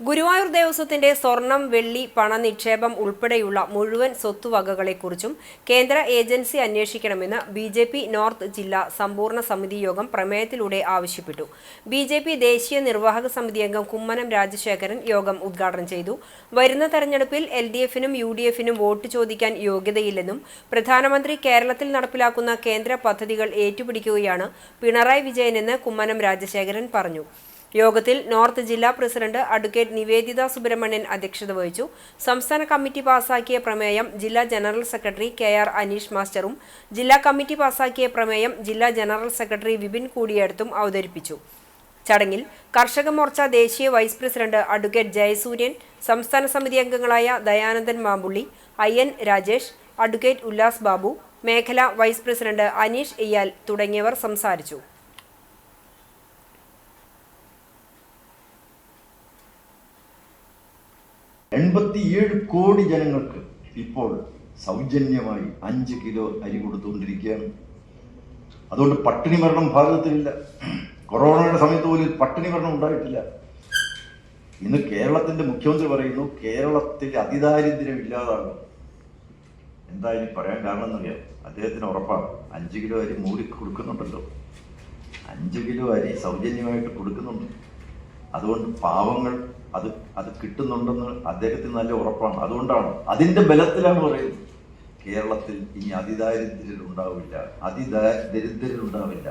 ഗുരുവായൂർ ദേവസ്വത്തിന്റെ സ്വർണം വെള്ളി പണ നിക്ഷേപം ഉൾപ്പെടെയുള്ള മുഴുവൻ സ്വത്തുവകകളെക്കുറിച്ചും കേന്ദ്ര ഏജൻസി അന്വേഷിക്കണമെന്ന് ബി ജെ പി നോർത്ത് ജില്ലാ സമ്പൂർണ സമിതി യോഗം പ്രമേയത്തിലൂടെ ആവശ്യപ്പെട്ടു. ബി ജെ പി ദേശീയ നിർവാഹക സമിതി അംഗം കുമ്മനം രാജശേഖരൻ യോഗം ഉദ്ഘാടനം ചെയ്തു. വരുന്ന തെരഞ്ഞെടുപ്പിൽ എൽ ഡി എഫിനും യു ഡി എഫിനും വോട്ട് ചോദിക്കാൻ യോഗ്യതയില്ലെന്നും പ്രധാനമന്ത്രി കേരളത്തിൽ നടപ്പിലാക്കുന്ന കേന്ദ്ര പദ്ധതികൾ ഏറ്റുപിടിക്കുകയാണ് പിണറായി വിജയനെന്ന് കുമ്മനം രാജശേഖരൻ പറഞ്ഞു. യോഗത്തിൽ നോർത്ത് ജില്ലാ പ്രസിഡന്റ് അഡ്വക്കേറ്റ് നിവേദിത സുബ്രഹ്മണ്യൻ അധ്യക്ഷത വഹിച്ചു. സംസ്ഥാന കമ്മിറ്റി പാസാക്കിയ പ്രമേയം ജില്ലാ general secretary K R Aneesh മാസ്റ്ററും ജില്ലാ കമ്മിറ്റി പാസാക്കിയ പ്രമേയം ജില്ലാ ജനറൽ സെക്രട്ടറി വിപിൻ കൂടിയെടുത്തും അവതരിപ്പിച്ചു. ചടങ്ങിൽ കർഷക മോർച്ച ദേശീയ വൈസ് പ്രസിഡന്റ് അഡ്വക്കേറ്റ് ജയസൂര്യൻ സംസ്ഥാന സമിതി അംഗങ്ങളായ Dayanandan Mampully I N Rajesh advocate Ullas Babu മേഖലാ വൈസ് പ്രസിഡന്റ് അനീഷ് ഇയാൽ തുടങ്ങിയവർ സംസാരിച്ചു. എൺപത്തിയേഴ് കോടി ജനങ്ങൾക്ക് ഇപ്പോൾ സൗജന്യമായി അഞ്ച് കിലോ അരി കൊടുത്തുകൊണ്ടിരിക്കുകയാണ്. അതുകൊണ്ട് പട്ടിണി മരണം ഭാരതത്തിലില്ല കൊറോണയുടെ സമയത്ത് പോലും പട്ടിണി മരണം ഉണ്ടായിട്ടില്ല. ഇന്ന് കേരളത്തിന്റെ മുഖ്യമന്ത്രി പറയുന്നു കേരളത്തിൽ അതിദാരിദ്ര്യം ഇല്ലാതാകും. എന്താ ഇനി പറയാൻ കാരണം എന്നറിയാം. അദ്ദേഹത്തിന് ഉറപ്പാണ്. അഞ്ച് കിലോ അരി മൂടി കൊടുക്കുന്നുണ്ടല്ലോ. അഞ്ച് കിലോ അരി സൗജന്യമായിട്ട് കൊടുക്കുന്നുണ്ട്. അതുകൊണ്ട് പാവങ്ങൾ അത് അത് കിട്ടുന്നുണ്ടെന്ന് അദ്ദേഹത്തിന് നല്ല ഉറപ്പാണ്. അതുകൊണ്ടാണ് അതിന്റെ ബലത്തിലാണ് പറയുന്നത്. കേരളത്തിൽ ഇനി അതിദാരിദ്ര്യം ഉണ്ടാവില്ല അതിദാ ഉണ്ടാവില്ല